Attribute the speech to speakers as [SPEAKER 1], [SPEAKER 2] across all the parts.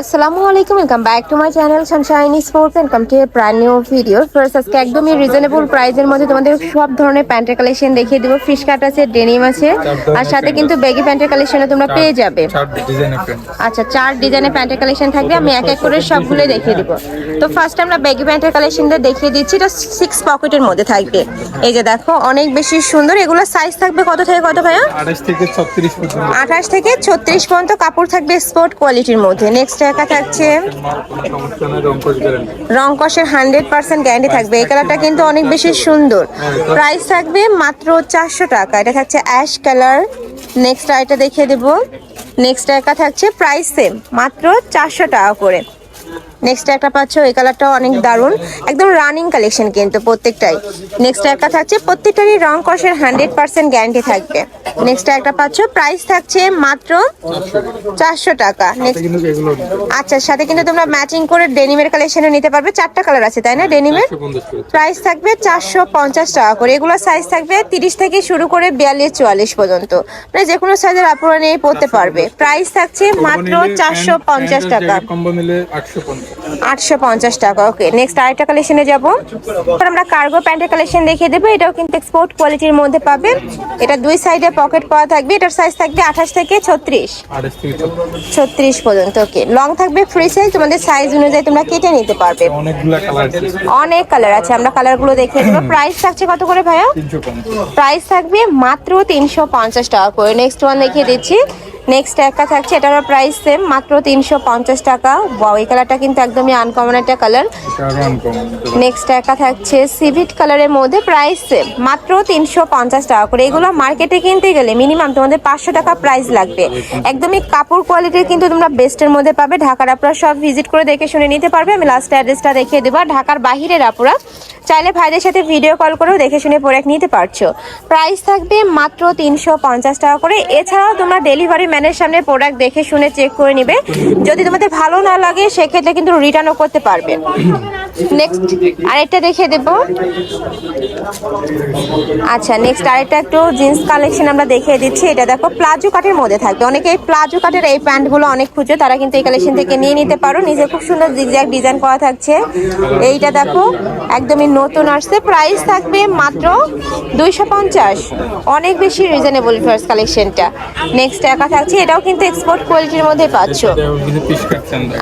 [SPEAKER 1] আসসালামু আলাইকুম welcome back to my channel Sunshine Sports and come to a brand new video first আজকে একদমই reasonable প্রাইসের মধ্যে তোমাদের সব ধরনের প্যান্টের কালেকশন দেখিয়ে দেবো। ফিশ কাট আছে ডেনিম আছে আর সাথে কিন্তু বেগি প্যান্টের কালেকশনও তোমরা পেয়ে যাবে। আচ্ছা চার ডিজাইনের প্যান্টের কালেকশন থাকবে। আমি এক এক করে সবগুলো দেখিয়ে দিব। তো ফার্স্ট আমরা বেগি প্যান্টের কালেকশনটা দেখিয়ে দিচ্ছি। এটা সিক্স পকেটের মধ্যে থাকবে। এই যে দেখো অনেক বেশি সুন্দর। এগুলো সাইজ থাকবে কত থেকে কত ভাইয়া?
[SPEAKER 2] আঠাশ থেকে ছত্রিশ পর্যন্ত।
[SPEAKER 1] আঠাশ থেকে ছত্রিশ পর্যন্ত কাপড় থাকবে স্পোর্ট কোয়ালিটির মধ্যে। নেক্সট একা থাকছে।
[SPEAKER 2] মাল কোনো সমস্যা নেই রং করে দেবেন
[SPEAKER 1] রং কষের হান্ড্রেড পার্সেন্ট গ্যারান্টি থাকবে। এই কালারটা কিন্তু অনেক বেশি সুন্দর। প্রাইস থাকবে মাত্র চারশো টাকা। এটা থাকছে অ্যাশ কালার। নেক্সট আইটা দেখিয়ে দেবো। নেক্সট একা থাকছে প্রাইস সেম। মাত্র চারশো টাকা করে। নেক্সট একটা পাচ্ছ এই কালারটাও অনেক দারুণ। একদম রানিং কালেকশন কিন্তু প্রত্যেকটাই। নেক্সট একটা থাকছে প্রত্যেকটারই রং কষের হান্ড্রেড পার্সেন্ট গ্যারান্টি থাকবে। নেক্সট একটা পাচ্ছ প্রাইস থাকছে মাত্র চারশো টাকা। নেক্সট আচ্ছা সাথে কিন্তু তোমরা ম্যাচিং করে ডেনিমের কালেকশনে নিতে পারবে। চারটা কালার আছে তাই না ডেনিমের প্রাইস থাকবে চারশো পঞ্চাশ টাকা করে। এগুলো সাইজ থাকবে তিরিশ থেকে শুরু করে বিয়াল্লিশ চুয়াল্লিশ পর্যন্ত। মানে যে কোনো সাইজের আপুরা নিয়ে পড়তে পারবে। প্রাইস থাকছে মাত্র চারশো পঞ্চাশ টাকা।
[SPEAKER 2] কম্বো নিলে আটশো পঞ্চাশ।
[SPEAKER 1] আটশো পঞ্চাশ টাকা ওকে নেক্সট আরেকটা কালেকশনে যাব। আমরা কার্গো প্যান্টের কালেকশন দেখিয়ে দেবো। এটাও কিন্তু এক্সপোর্ট কোয়ালিটির মধ্যে পাবে। এটা দুই সাইডে পকেট পাওয়া থাকবে। এটার সাইজ থাকবে আঠাশ থেকে ছত্রিশ।
[SPEAKER 2] ছত্রিশ।
[SPEAKER 1] পর্যন্ত ওকে লং থাকবে ফ্রি সাইজ তোমাদের সাইজ অনুযায়ী তোমরা কেটে নিতে পারবে।
[SPEAKER 2] অনেকগুলা কালার আছে।
[SPEAKER 1] অনেক কালার আছে আমরা কালারগুলো দেখিয়ে দেবো। প্রাইস থাকছে কত করে ভাইয়া? প্রাইস থাকবে মাত্র তিনশো পঞ্চাশ টাকা করে। নেক্সট ওয়ান দেখিয়ে দিচ্ছি। নেক্সট একটা থাকছে এটারও প্রাইস সেম মাত্র তিনশো পঞ্চাশ টাকা। বাও এই কালারটা কিন্তু একদমই আনকমন একটা কালার নেক্সট একটা থাকছে সিভিট কালারের মধ্যে প্রাইস সেম মাত্র তিনশো পঞ্চাশ টাকা করে। এগুলো মার্কেটে কিনতে গেলে মিনিমাম তোমাদের পাঁচশো টাকা প্রাইস লাগবে। একদমই কাপড় কোয়ালিটির কিন্তু তোমরা বেস্টের মধ্যে পাবে। ঢাকার আপুরা সব ভিজিট করে দেখে শুনে নিতে পারবে। আমি লাস্ট অ্যাড্রেসটা দেখিয়ে দেবো। ঢাকার বাহিরের আপুরা চাইলে ভাইদের সাথে ভিডিও কল করেও দেখে শুনে প্রোডাক্ট নিতে পারছ। প্রাইস থাকবে মাত্র তিনশো পঞ্চাশ টাকা করে। এছাড়াও তোমরা ডেলিভারি ম্যানের সামনে প্রোডাক্ট দেখে শুনে চেক করে নিবে। যদি তোমাদের ভালো না লাগে, সেক্ষেত্রে কিন্তু রিটার্নও করতে পারবে। নেক্সট আরেকটা দেখে দেব। আচ্ছা নেক্সট আরেকটা একটু জিন্স কালেকশন আমরা দেখিয়ে দিচ্ছি। এটা দেখো প্লাজো কাটের মধ্যে থাকবে অনেকে এই প্লাজো কাটের এই প্যান্টগুলো অনেক খুঁজো তারা কিন্তু এই কালেকশন থেকে নিয়ে নিতে পারো। নিজে খুব সুন্দর জিগজ্যাগ ডিজাইন করা থাকছে। এইটা দেখো একদমই নতুন আসছে। প্রাইস থাকবে মাত্র দুইশো পঞ্চাশ। অনেক বেশি রিজনেবল ফার্স্ট কালেকশনটা নেক্সট একা থাকছে এটাও কিন্তু এক্সপোর্ট কোয়ালিটির মধ্যে পাচ্ছ।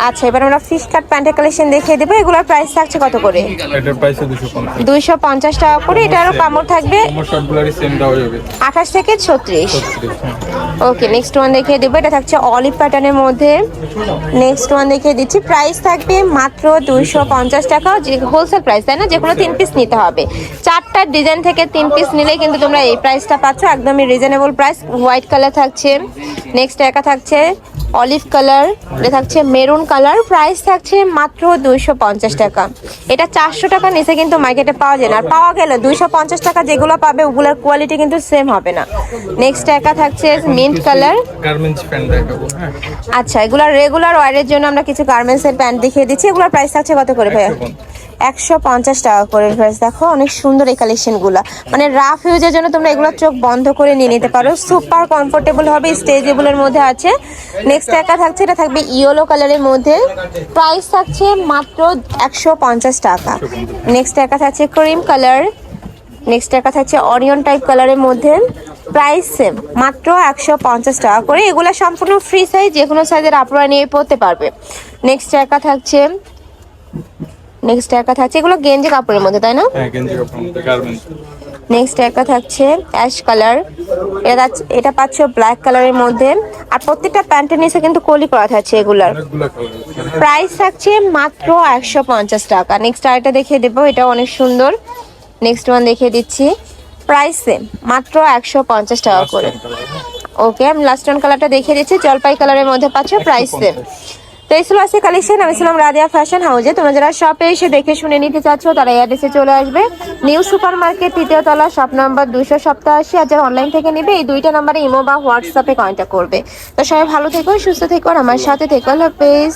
[SPEAKER 1] আচ্ছা এবার আমরা ফিশ কাট প্যান্টের কালেকশন দেখিয়ে দেবো। এগুলোর প্রাইস থাকছে কত করে?
[SPEAKER 2] এটার প্রাইস
[SPEAKER 1] দুইশো পঞ্চাশ টাকা করে এটারও কামড় থাকবে?
[SPEAKER 2] সেম
[SPEAKER 1] আঠাশ থেকে ছত্রিশ?
[SPEAKER 2] ছত্রিশ হ্যাঁ।
[SPEAKER 1] ওকে নেক্সট ওয়ান দেখিয়ে দেবো। এটা থাকছে অলিভ প্যাটার্নের মধ্যে। নেক্সট ওয়ান দেখিয়ে দিচ্ছি। প্রাইস থাকবে মাত্র দুইশো পঞ্চাশ টাকা। যে হোলসেল প্রাইস তাই না? যে কোনো তিন পিস নিতে হবে। চারটা ডিজাইন থেকে তিন পিস নিলে কিন্তু তোমরা এই প্রাইসটা পাচ্ছ। একদমই রিজনেবল প্রাইস হোয়াইট কালার থাকছে। নেক্সট একা থাকছে অলিভ কালার এটা থাকছে মেরুন কালার প্রাইস থাকছে মাত্র দুইশো পঞ্চাশ টাকা। এটা চারশো টাকা নিচে কিন্তু মার্কেটে পাওয়া যায় না। আর পাওয়া গেলে দুইশো পঞ্চাশ টাকা যেগুলো পাবে ওগুলোর কোয়ালিটি কিন্তু সেম হবে না। নেক্সট একা থাকছে মিন্ট কালার
[SPEAKER 2] হ্যাঁ।
[SPEAKER 1] আচ্ছা এগুলো রেগুলার ওয়ারের জন্য আমরা কিছু গার্মেন্টস এর প্যান্ট দেখিয়ে দিচ্ছি। এগুলোর প্রাইস থাকছে কত করে ভাইয়া? একশো পঞ্চাশ। টাকা করে প্রাইস দেখো অনেক সুন্দর এই কালেকশনগুলা। মানে রাফ ইউজের জন্য তোমরা এগুলো চোখ বন্ধ করে নিয়ে নিতে পারো। সুপার কমফোর্টেবল হবে স্টেজেবলের মধ্যে আছে। নেক্সট একা থাকছে এটা থাকবে ইয়েলো কালারের মধ্যে। প্রাইস থাকছে মাত্র একশো পঞ্চাশ টাকা। নেক্সট একা থাকছে ক্রিম কালার নেক্সট একা থাকছে অনিয়ন টাইপ কালারের মধ্যে। প্রাইস সেম মাত্র একশো পঞ্চাশ টাকা করে। এগুলো সম্পূর্ণ ফ্রি সাইজ যে কোনো সাইজের আপনারা নিয়ে পড়তে পারবে। নেক্সট একা থাকছে নেক্সট একা থাকছে এগুলো গেঞ্জি কাপড়ের মধ্যে তাই না? নেক্সট একটা থাকছে অ্যাশ কালার এটা এটা পাচ্ছ ব্ল্যাক কালারের মধ্যে। আর প্রত্যেকটা প্যান্টের নিচে কিন্তু কলি করা থাকছে এগুলার প্রাইস থাকছে মাত্র একশো পঞ্চাশ টাকা। নেক্সট আরেকটা দেখিয়ে দেবো এটা অনেক সুন্দর। নেক্সট ওয়ান দেখিয়ে দিচ্ছি। প্রাইস সেম মাত্র একশো পঞ্চাশ টাকা করে। ওকে আমি লাস্ট ওয়ান কালারটা দেখিয়ে দিচ্ছি। জলপাই কালারের মধ্যে পাচ্ছ প্রাইস সেম তো এই ছিল আজকে কালেকশন আমি ছিলাম রাদিয়া ফ্যাশন হাউজে তোমরা যারা শপে এসে দেখে শুনে নিতে চাচ্ছ, তারা এই অ্যাড্রেসে চলে আসবে। নিউ সুপার মার্কেট তৃতীয় তলা শপ নাম্বার দুশো সপ্তাশি আর যারা অনলাইন থেকে নেবে, এই দুইটা নাম্বারে ইমো বা হোয়াটসঅ্যাপে কন্ট্যাক্ট করবে। তো সবাই ভালো থেকো, সুস্থ থেকো, আর আমার সাথে থেকো। হাফেজ।